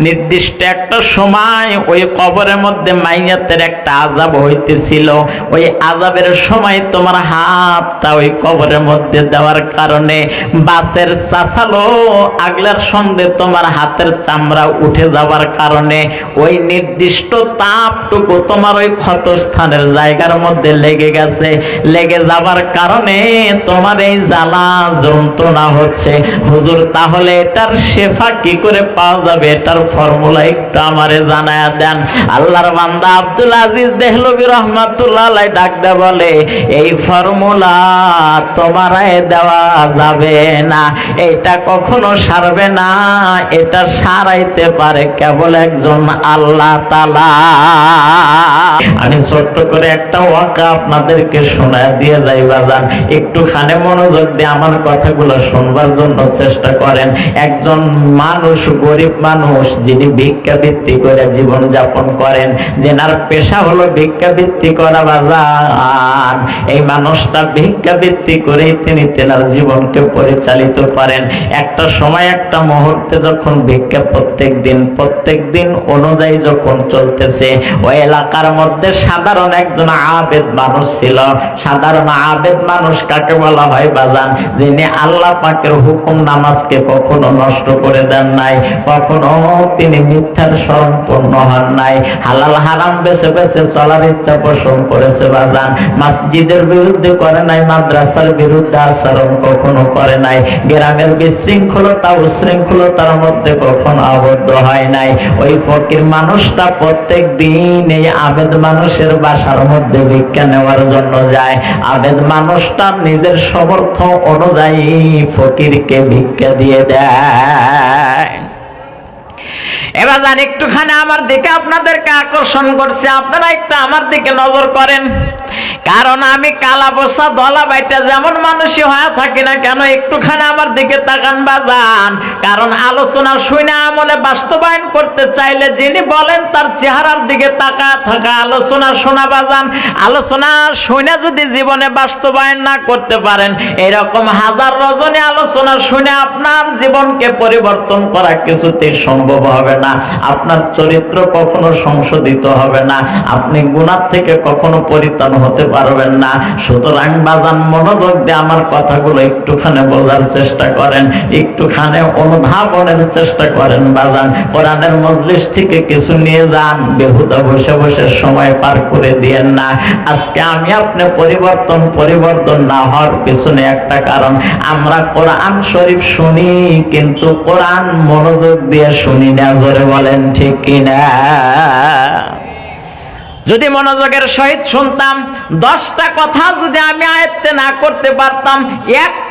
নির্দিষ্ট একটা সময় ওই কবরের মধ্যে মাইয়াতের একটা আজাব হইতেছিল। ওই আজাবের সময় তোমার হাতটা ওই কবরের মধ্যে দেওয়ার কারণে বাসের চাষালো আগলার সঙ্গে তোমার হাতের চামড়া উঠে যাওয়ার কারণে ওই নির্দিষ্ট তাপটুকু তোমার ওই ক্ষতস্থানের জায়গার মধ্যে লেগে গেছে। লেগে যাবার কারণে তোমার এই জ্বালা, যন্ত্রণা হচ্ছে। হুজুর, তাহলে এটার শেফা কি করে পাওয়া যাবে? এটার ফর্মুলা একটু আমারে জানায়া দেন। আল্লাহর বান্দা আব্দুল আজিজ দেহলবি রহমাতুল্লাহ ডাক দে বলে, এই ফর্মুলা তোমারাই দেওয়া যাবে না। এটা কখনো সারবে না। এটা সারাইতে পারে কেবল একজন আল্লাহ তালা আমি ছোট্ট করে একটা ওয়াকা আপনাদেরকে শোনা দিয়ে যাই, বাজান। একটুখানে মনোযোগ দিয়ে আমার কথাগুলো শুনবার জন্য চেষ্টা করেন। একজন মানুষ, গরিব মানুষ, যিনি ভিক্ষাবৃত্তি করে জীবন যাপন করেন, যেনার পেশা হলো ভিক্ষাবৃত্তি করা, বাজান। এই মানুষটা ভিক্ষাবৃত্তি করেই তিনি তেনার জীবনকে পরিচালিত করেন। একটা সময়, একটা মুহূর্তে যখন ভিক্ষা প্রত্যেক দিন প্রত্যেক দিন অনুযায়ী যখন চলতেছে, ওই এলাকার মধ্যে সাধারণ একজন আবেদ মানুষ ছিল। সাধারণ আবেদ মানুষ কাকে বলা হয় বাজান? যিনি আল্লাহ পাকের হুকুম নামাজকে কখনো নষ্ট করে দেন নাই, কখনো তিনি মিথ্যার হন নাই। হালাল হারাম বেছে বেছে চলার ইচ্ছা পোষণ করেছে বাজান। মসজিদের বিরুদ্ধে করে নাই, মাদ্রাসার বিরুদ্ধে আচরণ কখনো করে নাই। গ্রামের বিশৃঙ্খলতা, উশৃঙ্খলতার মধ্যে কখনো আবদ্ধ হয় নাই। ওই ফকির মানুষটা প্রত্যেক দিন এই আবেদ মানুষের বাসার মধ্যে ভিক্ষা নেওয়ার জন্য যায়। আবেদ মানুষটা নিজের সমর্থ অনুযায়ী ফকিরকে ভিক্ষা দিয়ে দেয়। এবার যান একটুখানি আমার দিকে আপনাদেরকে আকর্ষণ করছে। আপনারা একটু আমার দিকে নজর করেন। কারণ আমি কালা বসা দলা বাইটা যেমন মানুষই হয়ে থাকি না কেন, একটুখানি আমার দিকে তাকান বাজান কারণ আলোচনা শুনে আমলে বাস্তবায়ন করতে চাইলে যিনি বলেন, তার চেহারার দিকে তাকা থাকা, আলোচনা শোনা বাজান আলোচনা শুনে যদি জীবনে বাস্তবায়ন না করতে পারেন, এরকম হাজার রজনী আলোচনা শুনে আপনার জীবনকে পরিবর্তন করা কিছুতেই সম্ভব হবে না। আপনার চরিত্র কখনো সংশোধিত হবে না। আপনি গুণার থেকে কখনো পরিত্রাণ হতে পারবেন না। সুতরাং বাজান মনোযোগ দিয়ে আমার কথাগুলো একটুখানি বোঝার চেষ্টা করেন, একটুখানি অনুধাবনের চেষ্টা করেন বাজান। কোরআনের মজলিস থেকে কিছু নিয়ে যান, বেহুদা বসে বসে সময় পার করে দিয়েন না। আজকে আমি আপনি পরিবর্তন পরিবর্তন না হওয়ার পিছনে একটা কারণ, আমরা কোরআন শরীফ শুনি, কিন্তু কোরআন মনোযোগ দিয়ে শুনি না জোরে বলেন, ঠিক কিনা? যদি মনোযোগের সহিত শুনতাম, দশটা কথা যদি আমি আয়ত্তে না করতে পারতাম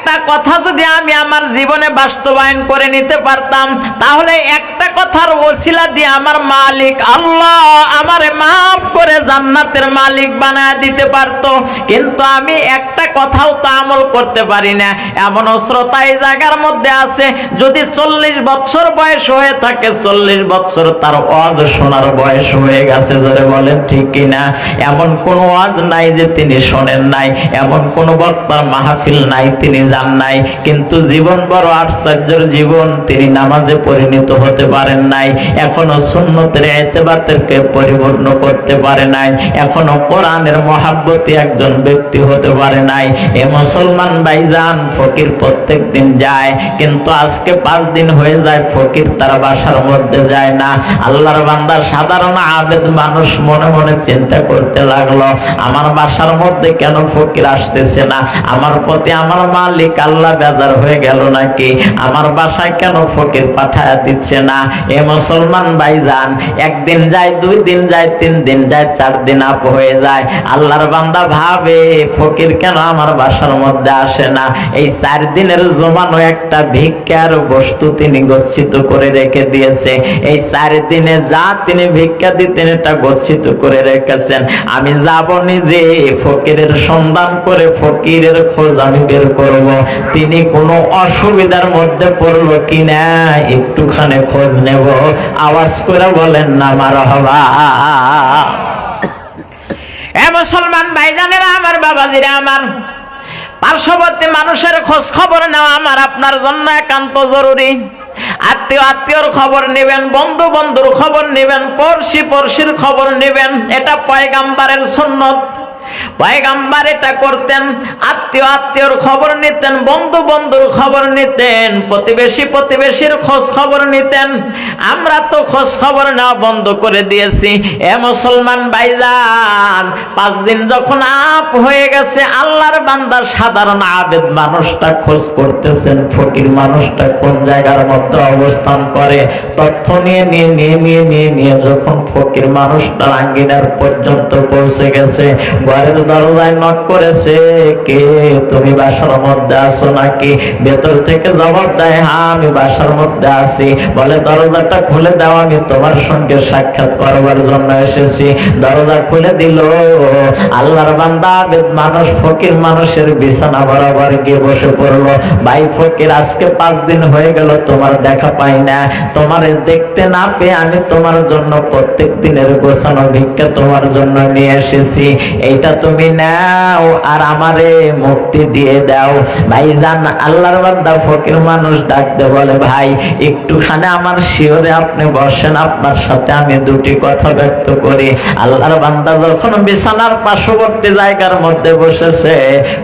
একটা কথা যদি আমি আমার জীবনে বাস্তবায়ন করে নিতে পারতাম, তাহলে একটা কথার ওসিলা দিয়ে আমার মালিক আল্লাহ আমারে মাফ করে জান্নাতের মালিক বানায় দিতে পারতো। কিন্তু আমি একটা কথাও তো আমল করতে পারি না। এমন শ্রোতা এই জায়গার মধ্যে আছে, যদি চল্লিশ বৎসর বয়স হয়ে থাকে, চল্লিশ বৎসর তার অজ শোনার বয়স হয়ে গেছে, জোরে বলেন ঠিক কিনা এমন কোন ওয়াজ নাই যে তিনি শোনেন নাই, এমন কোন বক্তার মাহফিল নাই তিনি যান নাই, কিন্তু জীবন বড় আশ্চর্যের জীবন। তিনি নামাজে পরিণত হতে পারেন নাই, এখনও সুন্নতের এতেবাতেরকে পরিপূর্ণ করতে পারে নাই, এখনও কোরআনের মহাব্বতী একজন ব্যক্তি হতে পারে নাই। এ মুসলমান ভাইজান, ফকির প্রত্যেক দিন যায়, কিন্তু আজকে পাঁচ দিন হয়ে যায়, ফকির তার বাসার মধ্যে যায় না। আল্লাহর বান্দার সাধারণ আবেদ মানুষ মনে মনে চিন্তা করতে লাগল, আমার বাসার মধ্যে কেন ফকির আসতেছে না? আমার প্রতি আমার মালিক আল্লাহ বেজার হয়ে গেল নাকি? আমার বাসায় কেন ফকির পাঠায় দিচ্ছে না? এ মুসলমান ভাইজান, একদিন যায়, দুই দিন যায়, তিন দিন যায়, চার দিন আপ হয়ে যায়। আল্লাহর বান্দা ভাবে, ফকির কেন আমার বাসার মধ্যে আসে না? এই চার দিনের জমানো একটা ভিক্ষার বস্তু তিনি গচ্ছিত করে রেখে দিয়েছে। এই চার দিনে যা তিনি ভিক্ষা দিতেন, এটা গচ্ছিত করে রেখেছেন। আমি যাব নিজে, ফকিরের সন্ধান করে ফকিরের খোঁজ আমি বের করব। তিনি কোনো অসুবিধার মধ্যে পড়ল কিনা? একটুখানি খোঁজ নেব। আওয়াজ করে বলেন, না মার হবা এ মুসলমান ভাইজানেরা, আমার বাবাজিরা, আমার পার্শ্ববর্তী মানুষের খোঁজ খবর নেওয়া আমার আপনার জন্য একান্ত জরুরি। আত্মীয় আত্মীয়র খবর নেবেন, বন্ধু বন্ধুর খবর নেবেন, পড়শি পড়শির খবর নেবেন। এটা পয়গাম্বারের সুন্নত। এটা করতেন আত্মীয় আত্মীয়র খবর নিতেন বন্ধু বন্ধুর খবর নিতেন, প্রতিবেশী প্রতিবেশীর খোঁজ খবর নিতেন। আমরা তো খোঁজ খবর নেওয়া বন্ধ করে দিয়েছি। এ মুসলমান পাঁচ দিন যখন আপ হয়ে গেছে, আল্লাহর বান্দার সাধারণ আবেদ মানুষটা খোঁজ করতেছেন, ফকির মানুষটা কোন জায়গার মধ্যে অবস্থান করে? তথ্য নিয়ে নিয়ে নিয়ে নিয়ে নিয়ে নিয়ে যখন ফকির মানুষটা আঙ্গিনার পর্যন্ত পৌঁছে গেছে, ঘরের হ্যাঁ দরজাটা খুলে দাও, আমি তোমার সঙ্গে সাক্ষাৎ করবার জন্য এসেছি। দরজা খুলে দিল। আল্লাহর বান্দা মানুষ, ফকির মানুষের বিছানা বরাবর গিয়ে বসে পড়ল। ভাই ফকির, আজকে পাঁচ দিন হয়ে গেল, তোমার দেখা পাই না। তোমার দেখতে না পেয়ে আমি তোমার জন্য প্রত্যেক দিনের গোছানো ভিক্ষা তোমার জন্য নিয়ে এসেছি। এইটা তুমি নাও আর আমারে মুক্তি দিয়ে দাও। ভাই জান আল্লাহর বান্দা, ফকির মানুষ ডাকতে বলে, ভাই, একটুখানে আমার শিওরে আপনি বসেন, আপনার সাথে আমি দুটি কথা ব্যক্ত করি। আল্লাহর বান্দা যখন বিছানার পার্শ্ববর্তী জায়গার মধ্যে বসেছে,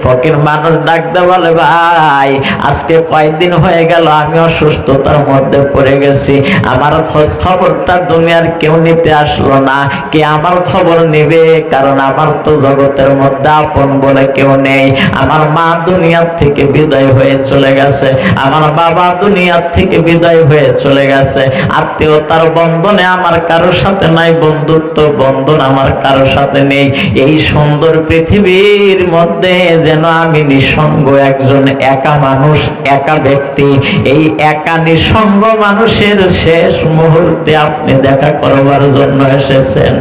ফকির মানুষ ডাকতে বলে, ভাই, আজকে কয়েকদিন হয়ে গেল, আমি অসুস্থতার মধ্যে পড়ে গেছি। আমার খোঁজ খবরটা দুনিয়ার কেউ নিতে আসলো না। কে আমার খবর নেবে? কারণ আমার তো জগতের মধ্যে আপন বলে কেউ নেই। আমার মা দুনিয়ার থেকে বিদায় হয়ে চলে গেছে। আমার বাবা দুনিয়ার থেকে বিদায় হয়ে চলে গেছে। আত্মীয়তার বন্ধনে আমার কারোর সাথে নাই, বন্ধুত্ব বন্ধন আমার কারোর সাথে নেই। এই সুন্দর পৃথিবীর মধ্যে যেন আমি নিঃসঙ্গ একজন একা মানুষ, একা ব্যক্তি। এই একা নিঃসঙ্গ মানুষের শেষ মুহূর্তে আপনি দেখা করবার জন্য এসেছেন।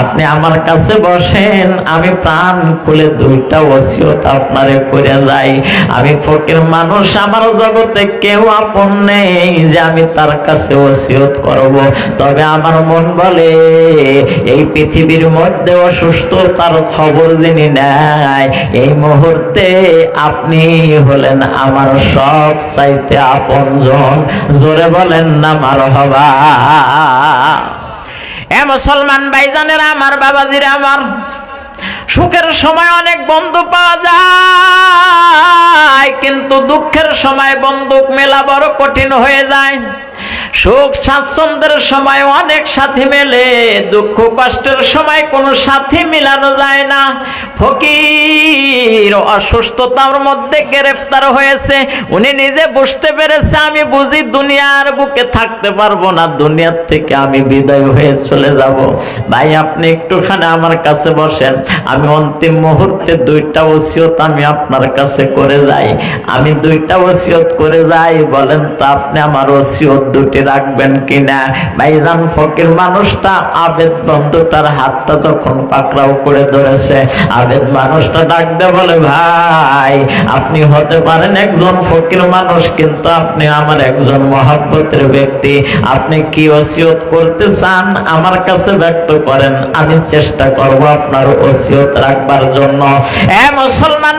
আপনি আমার কাছে বসেন, আমি প্রাণ খুলে দুইটা ওসিয়ত আপনারে করে যাই। আমি ফকির মানুষ, আমার জগতে কেউ আপন নেই যে আমি তার কাছে ওসিয়ত করব। তবে আমার মন বলে, এই পৃথিবীর মধ্যে অসুস্থতার খবর যিনি নেয়, এই মুহূর্তে আপনি হলেন আমার সব চাইতে আপন জন। জোরে বলেন না মার হবা এ মুসলমান ভাইজানেরা, আমার বাবাজিরা, আমার সুখের সময় অনেক বন্ধু পাওয়া যায়, কিন্তু দুঃখের সময় বন্দুক মেলা বড় কঠিন হয়ে যায়। সুখ স্বাচ্ছন্দ্যের সময় অনেক সাথী মেলে, দুঃখ কষ্টের সময় কোনো সাথী মিলানো যায় না। ফকির অসুস্থতার মধ্যে গ্রেফতার হয়েছে। উনি নিজে বুঝতে পেরেছে, আমি বুঝি দুনিয়ার বুকে থাকতে পারব না, দুনিয়ার থেকে আমি বিদায় হয়ে চলে যাব। ভাই, আপনি একটুখানি আমার কাছে বসেন। আমি অন্তিম মুহূর্তে দুইটা ওসিয়ত আমি আপনার কাছে করে যাই। আমি দুইটা ওসিয়ত করে যাই, বলেন তো আপনি আমার ওসিয়ত দুটি রাখবেন কিনা? ভাইজান, ফকির মানুষটা আবেদ বন্ধুটার হাতটা যখন পাকড়াও করে ধরেছে আবেদ মানুষটা ডাকতে বলে, ভাই, আপনি হতে পারেন একজন ফকির মানুষ, কিন্তু আপনি আমার একজন মহাব্বতের ব্যক্তি। আপনি কি ওসিয়ত করতে চান আমার কাছে ব্যক্ত করেন, আমি চেষ্টা করব আপনার ওসিয়ত রাখবার জন্য। এ মুসলমান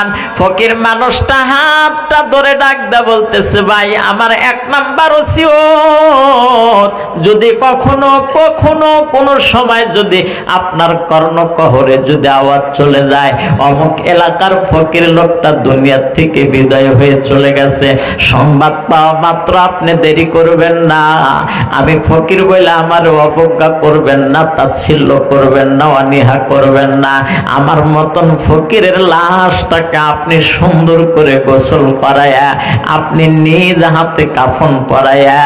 ভাইজান ফকির মানুষটা হাতটা ধরে ডাক দা বলতেছে, ভাই, আমার এক নাম্বার ওসিয়ত। যদি কখনো কখনো কোনো সময় যদি আপনার কর্ণকহরে যদি আওয়াজ চলে যায়, অমুক এলাকার ফকির লোকটা দুনিয়ার থেকে বিদায় হয়ে চলে গেছে। সংবাদ পাওয়া মাত্র আপনি দেরি করবেন না। আমি ফকির বলে আমার অবজ্ঞা করবেন না, তাচ্ছিল্য করবেন না, অনীহা করবেন না। আমার মতন ফকিরের লাশটাকে আপনি সুন্দর করে গোসল করায়া আপনি নিজ হাতে কাফন পরাইয়া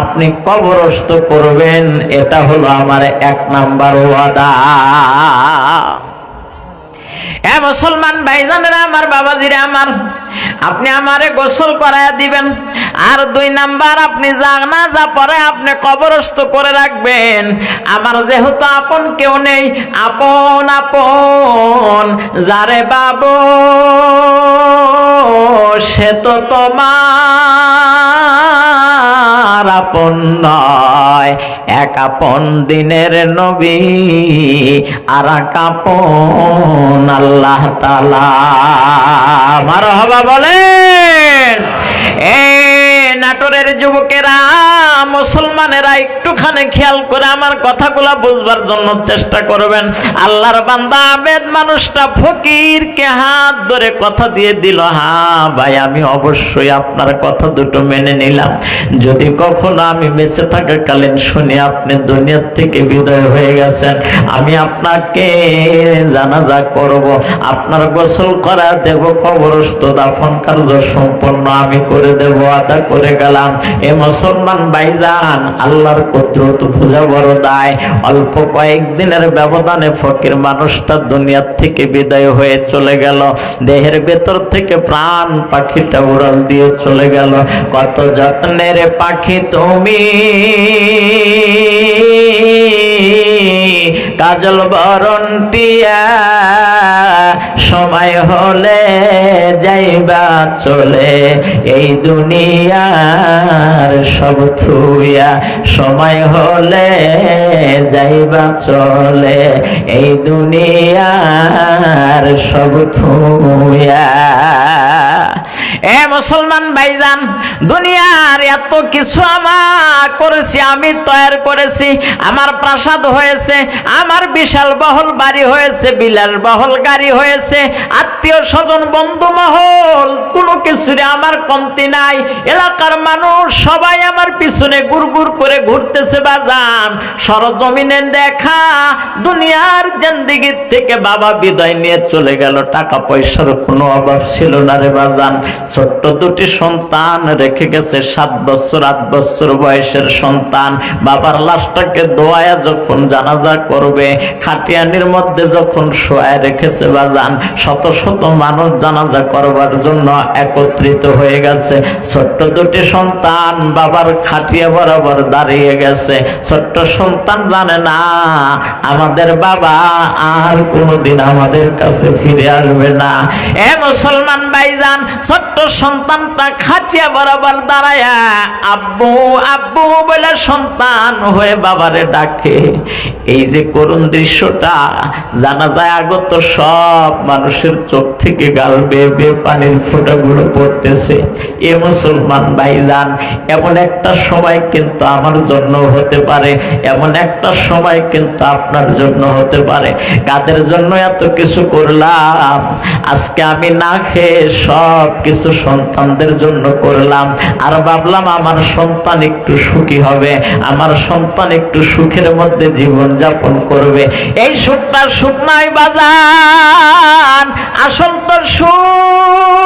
আপনি কবরস্থ করবেন, এটা হলো আমার এক নাম্বার ওয়াদা। এ মুসলমান ভাইজানেরা, আমার বাবাজিরা, আমার আপনি আমারে গোসল করায় দিবেন। আর দুই নাম্বার, আপনি জানাজা পরে আপনি কবরস্থ করে রাখবেন। আমার যেহেতু আপন কেউ নেই, আপন আপন, যারে বাবু, সে তো তোমার আপন নয়। এক আপন দিনের নবী, আর এক আপন আল্লাহ তালা মার হবা বলেন এ নাটোরের যুবকেরা, মুসলমানেরা একটুখানি খেয়াল করে আমার কথাগুলা বুঝবার জন্য চেষ্টা করবেন। আল্লাহর বান্দা আবেদ মানুষটা ফকিরকে হাত ধরে কথা দিয়ে দিল হ্যাঁ ভাই, আমি অবশ্যই আপনার কথা দুটো মেনে নিলাম। যদি কখনো আমি বেঁচে থাকাকালীন শুনি আপনি দুনিয়ার থেকে বিদায় হয়ে গেছেন, আমি আপনাকে জানাজা করব। আপনার গোসল করা দেব, কবরস্থ দাফন কার্য সম্পন্ন আমি করে দেব, আদা করে গেলাম। এ মুসলমান ভাইজান, আল্লাহর কুদরত পূজা বড় দায়। অল্প কয়েকদিনের ব্যবধানে ফকির মানুষটা দুনিয়ার থেকে বিদায় হয়ে চলে গেল। দেহের ভেতর থেকে প্রাণ পাখিটা উড়াল দিয়ে চলে গেল। কত যত্নের পাখি তুমি? কাজল বরণটিয়া সময় হলে যাইবা চলে। এই দুনিয়ার সব থুইয়া সময় হলে যাইবা চলে। এই দুনিয়ার সব থুইয়া। এ মুসলমান ভাইজান দুনিয়ার এত কিছু আমার করেছি, আমি তৈরি করেছি, আমার প্রাসাদ হয়েছে, আমার বিশাল বহল বাড়ি হয়েছে, বিলাস বহল গাড়ি হয়েছে, আত্মীয় স্বজন, বন্ধু মহল, কোনো কিছুরে আমার কমতি নাই, এলাকার মানুষ সবাই আমার পিছনে গুড় করে ঘুরতেছে বাজান, সরজমিনে দেখা, দুনিয়ার জেন্দিগির থেকে বাবা বিদায় নিয়ে চলে গেল, টাকা পয়সার কোনো অভাব ছিল না রে বাজান, ছোট্ট দুটি সন্তান রেখে গেছে সাত বছর, আট বছর বয়সের সন্তান। বাবার লাশটাকে দোয়ায়া যখন জানাজা করবে, খাটিয়ানির মধ্যে যখন শোয়ায় রেখেছে বাজান, শত শত মানুষ জানাজা করবার জন্য একত্রিত হয়ে গেছে। ছোট্ট দুটি সন্তান বাবার খাটিয়া বরাবর দাঁড়িয়ে গেছে। ছোট্ট সন্তান জানে না, আমাদের বাবা আর কোনোদিন আমাদের কাছে ফিরে আসবে না। এ মুসলমান ভাইজান, ছোট্ট সন্তানটা খাটিয়া বরাবর দাঁড়ায়া আব্বু আব্বু বলে সন্তান হয়ে বাবারে ডাকে। এই যে করুণ দৃশ্যটা, জানা যায় আগত সব মানুষের চোখ থেকে গাল বেয়ে বেয়ে পানির ফোঁটাগুলো পড়তেছে। এ মুসলমান ভাইজান, এমন একটা সময় কিন্তু আমার জন্য হতে পারে, এমন একটা সময় কিন্তু আপনার জন্য হতে পারে। কাদের জন্য এত কিছু করলাম? আজকে আমি না খেয়ে সব কিছু সন্তানদের জন্য করলাম। আর ভাবলাম আমার সন্তান একটু সুখী হবে, আমার সন্তান একটু সুখের মধ্যে জীবন যাপন করবে। এই সুখটা সুখ নাই বাজান, আসল তো সুখ।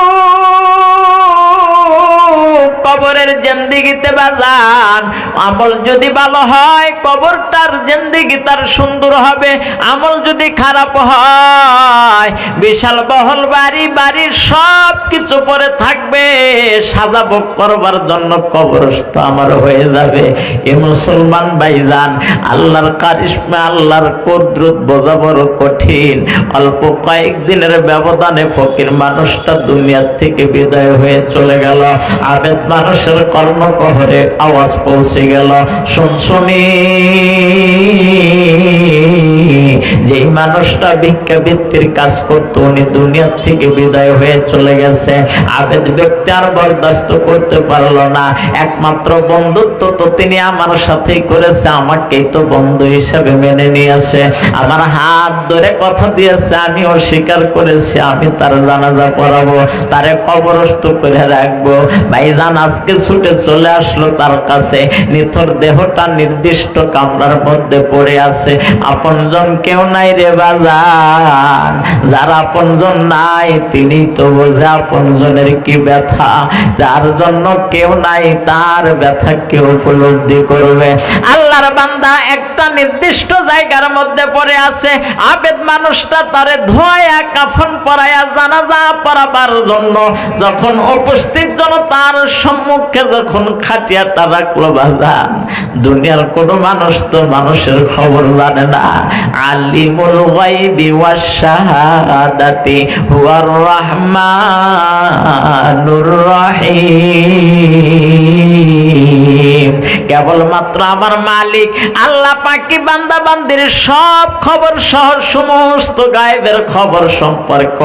কবরের জেন্দিগিতে বাজান। আমল যদি ভালো হয়, কবরটার জেন্দিগি তার সুন্দর হবে। আমল যদি খারাপ হয়, বিশাল বহল বাড়ি, বাড়ির সব কিছু পরে থাকবে। সাজাবো করবার জন্য কবরস্থ আমার হয়ে যাবে। এ মুসলমান ভাইজান, আল্লাহর কারিশমা, আল্লাহর কদ্রুত বোঝা বড় কঠিন। অল্প কয়েকদিনের ব্যবধানে ফকির মানুষটা দুনিয়ার থেকে বিদায় হয়ে চলে গেল। আবেদ মানুষের কর্মকহরে আওয়াজ পৌঁছে গেল শুনশুনি। যেই মানুষটা ভিক্ষাবৃত্তির কাজ করতো, উনি দুনিয়ার থেকে বিদায় হয়ে চলে গেছে। আবেদ ব্যক্তি আর বরদাস্ত করতে পারল না। একমাত্র বন্ধুত্ব তো তিনি আমার সাথেই করেছে, আমাকেই তো বন্ধু হিসাবে মেনে নিয়েছে। আমার হাত ধরে কথা দিয়েছে, আমি অস্বীকার করেছি, আমি তার জানাজা পড়াবো, তারে কবরস্থ করে রাখব। ভাইজান আজকে ছুটে চলে আসলো তার কাছে। নিথর দেহটা নির্দিষ্ট কামরার মধ্যে পড়ে আছে। আপনজন কেউ নাই রে বাজান যার আপনজন নাই, তিনি তো বোঝে আপনজনের কি ব্যথা। যার জন্য কেউ নাই, তার ব্যথা কেউ উপলব্ধি করবে। আল্লাহর বান্দা একটা নির্দিষ্ট জায়গার মধ্যে পড়ে আছে। আবেদ মানুষটা তারে ধোয়া, কাফন পরায়া জানাজা পরাবার জন্য যখন উপস্থিত জন তার সম্মুখে যখন খাটিয়াটা রাখল বাজান দুনিয়ার কোনো মানুষ তো মানুষের খবর জানে না। আলিমুল গাইবি ওয়াস শাহাদাতি হুয়ার রহমানুর রহিম। কেবলমাত্র আমার মালিক, আল্লাহ পাকি বান্দা বান্দির সব খবর সহ সমস্ত গায়েবের খবর সম্পর্ক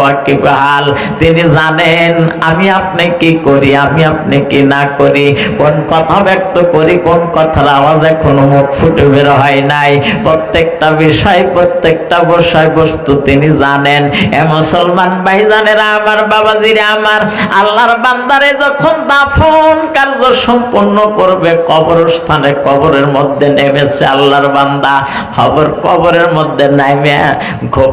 হাল তিনি জানেন, আমি আপনি কি করি, আমি আপনি কি না করি, কোন কথা ব্যক্ত করি, কোন কথার আওয়াজ এখনও মুখ ফুটে বের হয় নাই। প্রত্যেকটা বিষয় প্রত্যেকটা বিষয় বস্তু তিনি জানেন। এ মুসলমান ভাই জানেরা আমার বাবাজিরা, আমার আল্লাহর বান্দারে যখন দাফন কার্য সম্পন্ন করবে কবরস্থানে কবরের মধ্যে নেমেছে আল্লাহর বান্দা। খবর কবরের মধ্যে নামে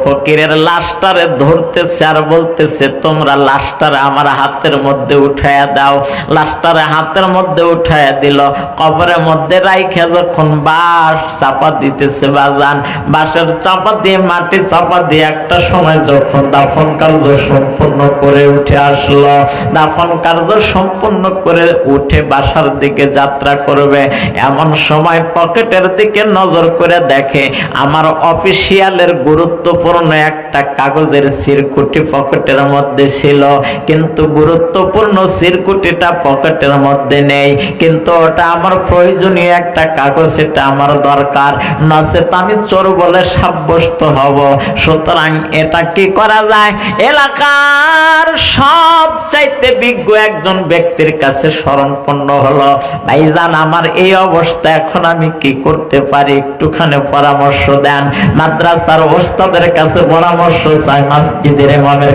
ফকিরের লাশটারে ধরতেছে আর বলতেছে, তোমরা লাশটারে আমার হাতের মধ্যে উঠাইয়া দাও। লাশটারে হাতের মধ্যে উঠাইয়া দিল। কবরের মধ্যে রাইখে যখন বাঁশ চাপা দিতেছে বাজান, বাঁশের চাপা দিয়ে, মাটি চাপা দিয়ে একটা সময় যখন দাফন কার্য সম্পূর্ণ করে উঠে আসলো, দাফন কার্য সম্পূর্ণ করে উঠে বাসার দিকে যাত্রা করবে। এমন সময় পকেটের দিকে নজর করে দেখে আমার অফিসিয়ালের গুরুত্বপূর্ণ একটা কাগজের সিরকুটি পকেটের মধ্যে ছিল। কিন্তু গুরুত্বপূর্ণ সিরকুটিটা পকেটের মধ্যে নেই। কিন্তু ওটা আমার প্রয়োজনীয় একটা কাগজ এটা আমার দরকার। নচেত আমি চোর বলে সাব্যস্ত হব। সুতরাং এটা কি করা যায়? এলাকার সব চাইতে বিজ্ঞ একজন ব্যক্তির কাছে স্মরণপন্ন হলো, ভাইজান, আমার এই অবস্থা, এখন আমি কি করতে পারি? একটুখানি পরামর্শ দেন। মাদ্রাসার ওস্তাদের কাছে পরামর্শ চাই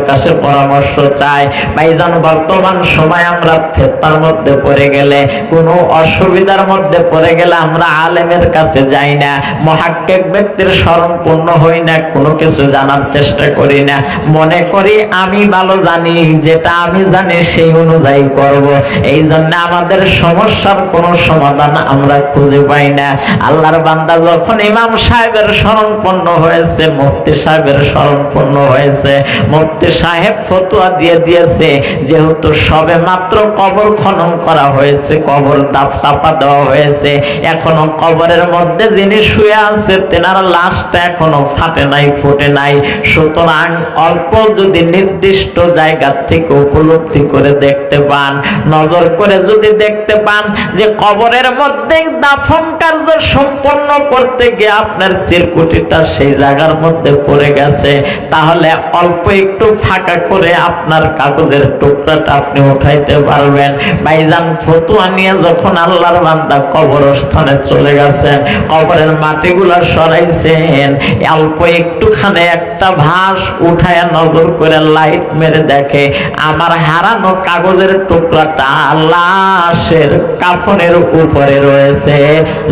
কাছে পরামর্শ চাই। ভাইজান, বর্তমান সময় আমরা ফেতনার মধ্যে পড়ে গেলে, কোনো অসুবিধার মধ্যে পড়ে গেলে আমরা আলেমের কাছে যাই না। মহাক্কেক ব্যক্তির স্মরণপূর্ণ হই না, কোনো কিছু জানার চেষ্টা করি না। মনে করি আমি ভালো জানি, যেটা আমি জানি সেই অনুযায়ী করব। এই জন্য আমাদের সমস্যার কোনো সমাধান আমরা খুঁজে পাই না। আল্লাহর বান্দা যখন ইমাম সাহেবের স্মরণপন্ন হয়েছে, মুফতি সাহেবের স্মরণপন্ন হয়েছে, মুফতি সাহেব ফতোয়া দিয়ে দিয়েছে, যেহেতু সবে মাত্র কবর খনন করা হয়েছে, কবর দাপ চাপা দেওয়া হয়েছে, এখনও কবরের মধ্যে যিনি শুয়ে আছে, তেনার লাশটা এখনও ফাটে নাই, ফুটে নাই। সুতরাং অল্প যদি নির্দিষ্ট জায়গা থেকে উপলব্ধি করে দেখতে পান, নজর করে যদি দেখতে পান যে কবরের মধ্যে দাফন কার্য সম্পন্ন করতে গিয়ে আপনার সিরকুটিটা সেই জায়গার মধ্যে পড়ে গেছে। তাহলে অল্প একটু ফাঁকা করে আপনার কাগজের টুকরাটা আপনি উঠাইতে পারবেন। ভাইজান, ফতুয়া নিয়ে যখন আল্লাহর বান্দা কবরস্থানে চলে গেছেন, কবরের মাটিগুলা সরাইছেন, অল্প একটুখানে একটা ভাস উঠায় নজর করে লাইট মেরে দেখে, আমার হারানো কাগজের টুকরাটা লাশের কাফনের উপরে রয়েছে।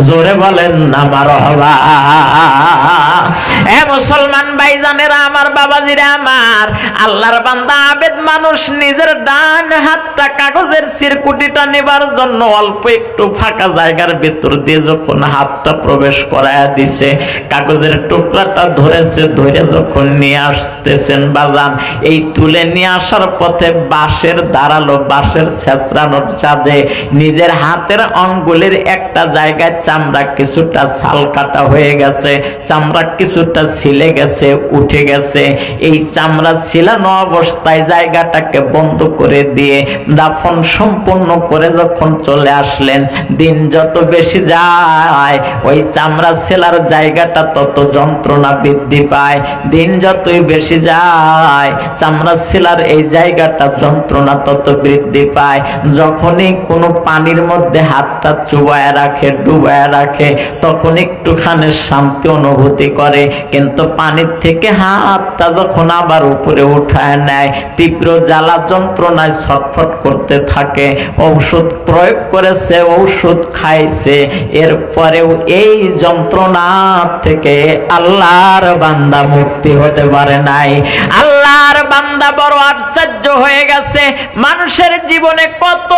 জোরে বলেন আমার হবা এ মুসলমান ভাইজানেরা, আমার বাবাজিরা, আমার আল্লাহর বান্দা আবেদ মানুষ, নিজের ডান হাতটা কাগজের সিরকুটিটা নেবার জন্য অল্প একটু ফাঁকা জায়গার ভিতর দিয়ে যখন হাতটা প্রবেশ করায়া দিছে, কাগজের টুকরাটা ধরেছে ধরে যখন নিয়ে আসতেছেন বাজান, এই তুলে নিয়ে আসার পথে বাঁশের দাঁড়াল বাঁশের ছেঁচড়ানোর চাঁদে নিজের হাতের অঙ্গুলের একটা জায়গায় চামড়া কিছুটা ছাল কাটা হয়ে গেছে, চামড়া কিছুটা ছিলে গেছে, উঠে গেছে। এই চামড়া ছিলানো অবস্থায় জায়গাটাকে বন্ধ করে দিয়ে দাফন সম্পূর্ণ করে যখন চলে আসলেন, দিন যত বেশি যায়, ওই চামড়া ছেলার জায়গাটা তত যন্ত্রণা বৃদ্ধি পায়। দিন যতই বেশি যায়, চামড়া ছেলার এই জায়গাটা যন্ত্রণা তত বৃদ্ধি পায়। যখনই কোনো পানির মধ্যে হাতটা চুবায় রাখে, ডুবায় রাখে, তখন একটুখানি শান্তি অনুভূতি করে। করে। কিন্তু পানির থেকে হাতটা যখন আবার উপরে উঠায় নেয়, তীব্র জ্বালা যন্ত্রণায় ছটফট করতে থাকে। ঔষধ প্রয়োগ করেছে ঔষধ খাইছে। এরপরেও এই যন্ত্রণা থেকে আল্লাহর বান্দা মুক্তি হতে পারে নাই। আল্লাহর বান্দা বড় আশ্চর্য হয়ে গেছে। মানুষের জীবনে কত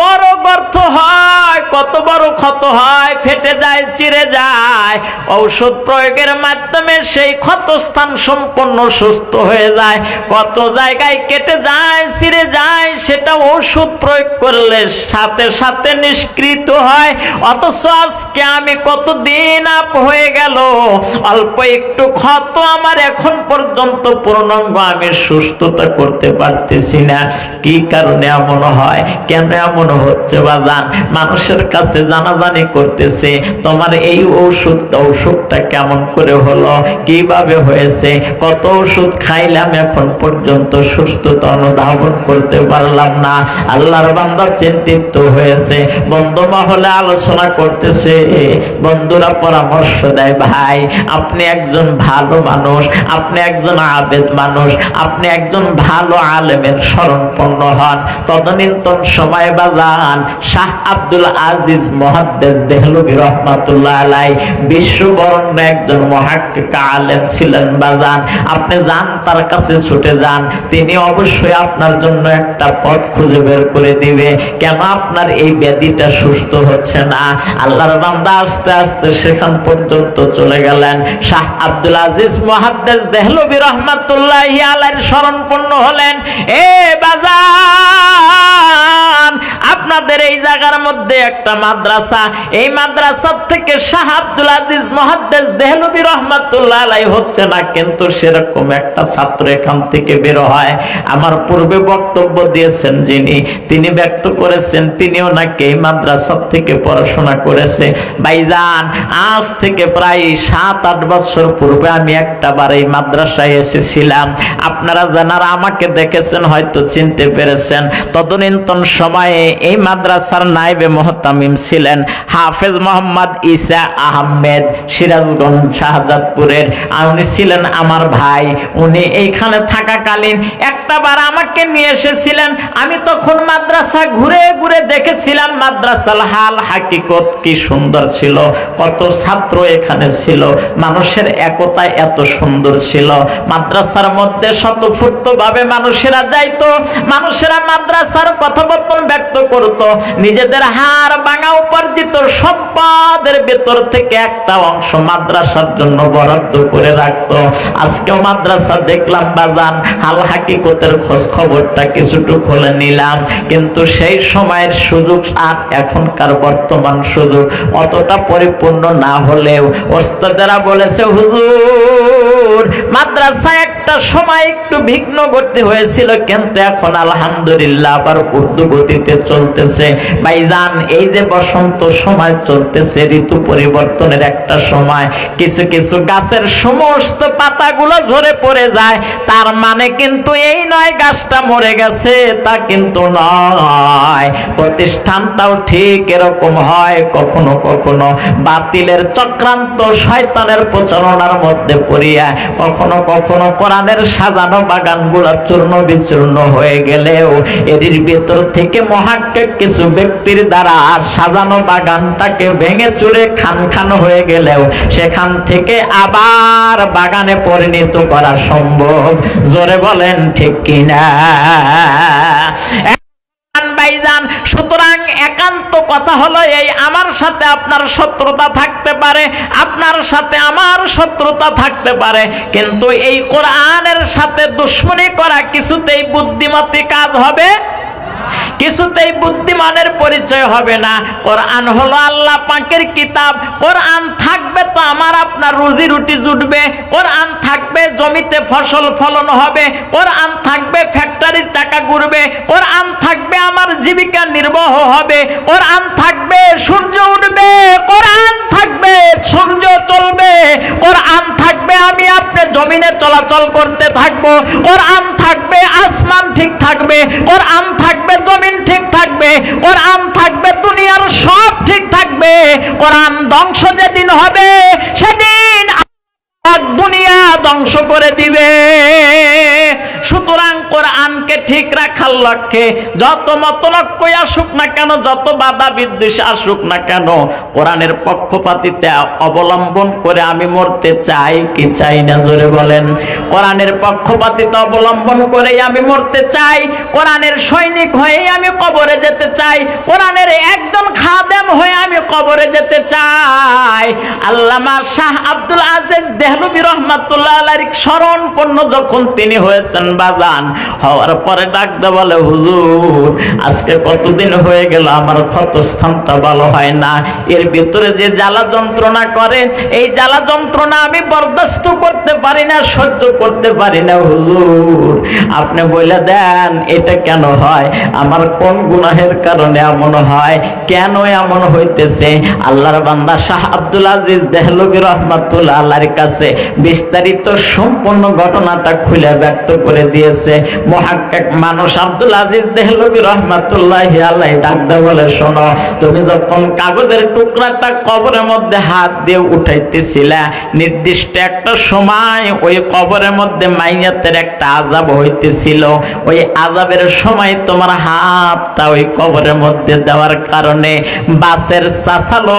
বড় গর্ত হয়, কত বড় ক্ষত হয়, ফেটে যায়, চিরে যায়। ঔষধ প্রয়োগের মাধ্যমে সেই ক্ষতস্থান সম্পূর্ণ সুস্থ হয়ে যায়। কত জায়গায় কেটে যায় চিরে যায়, সেটা ওষুধ প্রয়োগ করলে সাথে সাথে নিষ্কৃত হয়। অথচ আজকে আমি কতদিন আপ হয়ে গেল, অল্প একটু ক্ষত আমার এখন পর্যন্ত পূর্ণাঙ্গ, আমি সুস্থতা করতে পারতেছি না। কি কারণে এমন হয়? কেন এমন হচ্ছে বাজান মানুষের কাছে জানাজানি করতেছে, তোমার এই ওষুধ ওষুধটা কেমন করে হলো, কীভাবে হয়েছে? কত ওষুধ খাইলাম এখন পর্যন্ত সুস্থতা অনুধাবন করতে পারলাম না। আল্লাহর বান্দা চিন্তিত হয়েছে। বন্ধু মহলে আলোচনা করতেছে। বন্ধুরা পরামর্শ দেয়, ভাই, আপনি একজন ভালো মানুষ, আপনি একজন আবেদ মানুষ, আপনি একজন ভালো আলেমের স্মরণপন্ন হন। তদনীন্তন সময় বাজান শাহ আব্দুল আজিজ মহাদ্দেশ দেহলবি রহমাতুল্লাহ আলাই বিশ্ববরণ্য একজন মহাক্কিক আলেম সেখান পর্যন্ত চলে গেলেন। শাহ আব্দুল আজিজ দেহলবি হলেন, এ বাজান, আপনাদের এই জায়গার মধ্যে একটা মাদ্রাসা। এই মাদ্রাসা থেকে শাহ আব্দুল আজিজ মহাদ্দেশ দেহলবি রহমাতুল্লাহ আলাই হচ্ছে না, কিন্তু সেরকম একটা ছাত্র এখান থেকে বের হয়। আমার পূর্বে বক্তব্য দিয়েছেন যিনি, তিনি ব্যক্ত করেছেন, তিনিও নাকি এই মাদ্রাসা থেকে পড়াশোনা করেছে। ভাইজান, আজ থেকে প্রায় সাত, আট বছর পূর্বে আমি এই মাদ্রাসায় এসেছিলাম। আপনারা যারা আমাকে দেখেছেন হয়তো চিনতে পেরেছেন, তদনীন্তন সময়ে এই মাদ্রাসার নাইবে মোহতামিম ছিলেন হাফেজ মোহাম্মদ ইসা আহমেদ সিরাজগঞ্জ শাহজাদপুরের আর উনি ছিলেন আমার ভাই। উনি এইখানে থাকাকালীন একটা বার আমাকে নিয়ে এসেছিলেন। আমি তখন মাদ্রাসা ঘুরে ঘুরে দেখেছিলাম মাদ্রাসার হাল হাকিকত কি সুন্দর ছিল, কত ছাত্র এখানে ছিল, মানুষের একতা এত সুন্দর ছিল। মাদ্রাসার মধ্যে শতফুর্ত ভাবে মানুষেরা যাইতো, মানুষেরা মাদ্রাসার কথোপকথন ব্যক্ত করত, নিজেদের হার ভাঙা উপার্জিত সম্পদের ভেতর থেকে একটা অংশ মাদ্রাসার জন্য বরাদ্দ করে রাখতো। আজকেও মাদ্রাসা দেখলাম বাজান, হাল হাকিকতের খোঁজ খবরটা কিছুটু খুলে নিলাম। কিন্তু সেই সময়ের সুযোগ আর এখনকার বর্তমান সুযোগ অতটা পরিপূর্ণ না হলেও ওস্তাদেরা বলেছে, হুজুর মাদ্রাসা একটা সময় একটু বিঘ্ন করতে হয়েছিল, কিন্তু এখন আলহামদুলিল্লাহ আবার উর্দু গতিতে চলতেছে। ভাইজান, এই যে বসন্ত সময় চলতেছে, ঋতু পরিবর্তনের একটা সময়। কিছু কিছু গাছের সমস্ত পাতাগুলো ঝরে পড়ে যায়, তার মানে কিন্তু এই নয় গাছটা মরে গেছে, তা কিন্তু নয়। প্রতিষ্ঠানটাও ঠিক এরকম হয়, কখনো কখনো বাতিলের চক্রান্ত শয়তানের প্রচারণার মধ্যে পড়িয়া কখনো কখনো কোরআনের সাজানো বাগানগুলো চূর্ণ বিচূর্ণ হয়ে গেলেও এর ভেতর থেকে মহাক্কে কিছু ব্যক্তির দ্বারা আর সাজানো বাগানটাকে ভেঙে চুরে খান খান হয়ে গেলেও সেখান থেকে আবার বাগানে পরিণত করা সম্ভব। জোরে বলেন, ঠিক কিনা ভাইজান সুতরাং একান্ত কথা হলো এই, আমার সাথে আপনার শত্রুতা থাকতে পারে, আপনার সাথে আমার শত্রুতা থাকতে পারে, কিন্তু এই কোরআনের সাথে দুশ্মনী করা কিছুতেই বুদ্ধিমতী কাজ হবে কিছুতেই বুদ্ধিমানের পরিচয় হবে না। কোরআন হলো আল্লাহ পাকের কিতাব। কোরআন থাকবে তো আমার আপনার রুজি রুটি জুটবে। কোরআন থাকবে জমিতে ফসল ফলন হবে। কোরআন থাকবে ফ্যাক্টরির চাকা ঘুরবে। কোরআন থাকবে আমার জীবিকা নির্বাহ হবে। কোরআন থাকবে সূর্য উঠবে। কোরআন থাকবে সূর্য চলবে। কোরআন থাকবে আমি আপনি জমিনে চলাচল করতে থাকব। কোরআন থাকবে আসমান ঠিক থাকবে। কোরআন থাকবে জমিন ঠিক থাকবে কোরআন থাকবে দুনিয়ার সব ঠিক থাকবে কোরআন ধ্বংস যেদিন হবে সেদিন পাক দুনিয়া ধ্বংস করে দিবে। সুতরাং কোরআনকে ঠিক রাখার লক্ষ্যে যত মতনক্কই আসুক না কেন, যত বাধা বিদ্বেষ আসুক না কেন, কোরআনের পক্ষপাতিতে অবলম্বন করে আমি মরতে চাই কি চাই না, জোরে বলেন। কোরআনের পক্ষপাতিতে অবলম্বন করে আমি মরতে চাই, কোরআনের সৈনিক হয়ে আমি কবরে যেতে চাই, কোরআনের একজন খাদেম হয়ে আমি কবরে যেতে চাই। আল্লামা শাহ আব্দুল আজিজ দেহলবি রহমাতুল্লাহ স্মরণ পূর্ণ যখন তিনি হয়েছেন বাজান, হওয়ার পরে ডাকতে বলে, হুজুর, আজকে কতদিন হয়ে গেল? আমার ক্ষতস্থানটা ভালো হয় না। এর ভিতরে যে জ্বালা যন্ত্রণা করে, এই জ্বালা যন্ত্রণা আমি বরদাস্ত করতে পারি না, সহ্য করতে পারি না। হুজুর, আপনি বলে দেন, এটা কেন হয়? আমার কোন গুনাহের কারণে এমন হয়? কেন এমন হইতেছে? আল্লাহর বান্দা শাহ আব্দুল আজিজ দেহলবি রহমাতুল্লাহ আল্লাহর কাছে বিস্তারিত সম্পূর্ণ ঘটনাটা খুলে ব্যক্ত করে দিয়েছে। মানুষ আব্দুল আজিজ দেহলবি রহমাতুল্লাহ আল্লাহ বলে, শোনো, তুমি যখন কাগজের টুকরাটা কবরের মধ্যে হাত দিয়ে নির্দিষ্ট একটা সময় ওই কবরের মধ্যে মাইয়াতের একটা আজাব হইতেছিল। ওই আজাবের সময় তোমার হাতটা ওই কবরের মধ্যে দেওয়ার কারণে বাসের চাষালো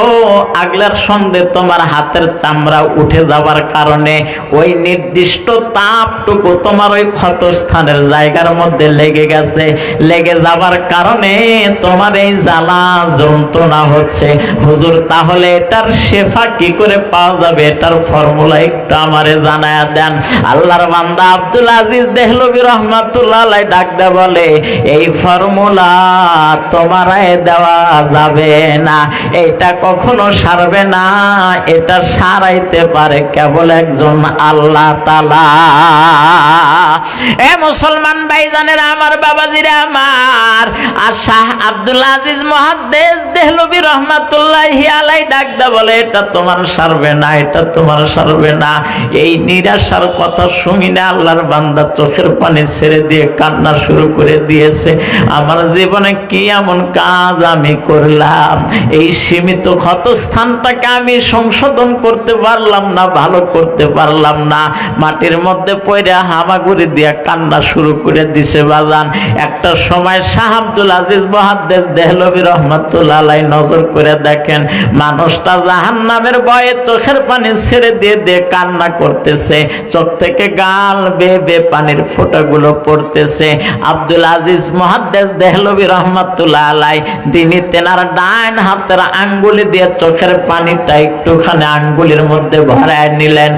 আগলার সন্ধে তোমার হাতের চামড়া উঠে যাওয়ার কারণে ওই নির্দিষ্ট তাপটুকু তোমার ওই ক্ষতস্থানের জায়গার মধ্যে লেগে গেছে। লেগে যাবার কারণে তোমার এই জ্বালা, যন্ত্রণা হচ্ছে। হুজুর, তাহলে এটার শেফা কি করে পাওয়া যাবে? এটার ফর্মুলা একটু আমারে জানায়া দেন। আল্লাহর বান্দা আব্দুল আজিজ দেহলবি রহমাতুল্লাহ আলাই ডাক দে বলে, এই ফর্মুলা তোমারাই দেওয়া যাবে না। এটা কখনো সারবে না। এটা সারাইতে পারে কেবল একজন আল্লাহ এ মুসলমান ভাইজানের, আমার বাবাজিরা, আমার আর শাহ আব্দুল আজিজ মহাদ্দেশ দেহলবি রহমাতুল্লাহ আলাই ডাকদা বলে, এটা তোমার সারবে না, এটা তোমার সারবে না। এই নিরাশার কথা শুনি না, আল্লাহর বান্দা চোখের পানি ছেড়ে দিয়ে কান্না শুরু করে দিয়েছে। আমার জীবনে কি এমন কাজ আমি করলাম? এই সীমিত ক্ষতস্থানটাকে আমি সংশোধন করতে পারলাম না, ভালো করতে পারলাম না। মাটির মধ্যে পয়রা হামাগুড়ি দিয়ে কান্না শুরু করে দিছে বাজান। একটা সময় শাহ আব্দুল আজিজ মহাদ্দেশ দেহলবি রহমতুল্লাহ নজর করে দেখেন, মানুষটা জাহান নামের ভয়ে চোখের পানি ছেড়ে দিয়ে দিয়ে কান্না করতেছে, চোখ থেকে গাল বে বে পানির ফোঁটাগুলো পড়তেছে। আব্দুল আজিজ মহাদ্দেশ দেহলবি রহমতুল্লাহ আলাই, তিনি তেনার ডাইন হাতের আঙ্গুলি দিয়ে চোখের পানিটা একটুখানি আঙ্গুলির মধ্যে ভরায় নিলেন।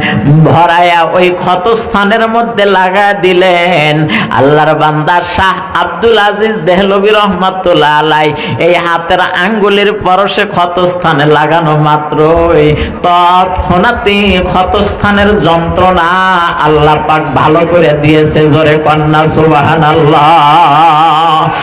ভরায়া ওই ক্ষতস্থানের মধ্যে লাগা দিলেন। আল্লাহর শাহ আব্দুল আজিজ দেহলবি আলাই এই হাতের আঙ্গুলির পরশে ক্ষতস্থানে লাগানো মাত্রই। তৎক্ষণাৎই ক্ষতস্থানের যন্ত্রণা আল্লাহ পাক ভালো করে দিয়েছে। জোরে কন্যা সুবাহান আল্লাহ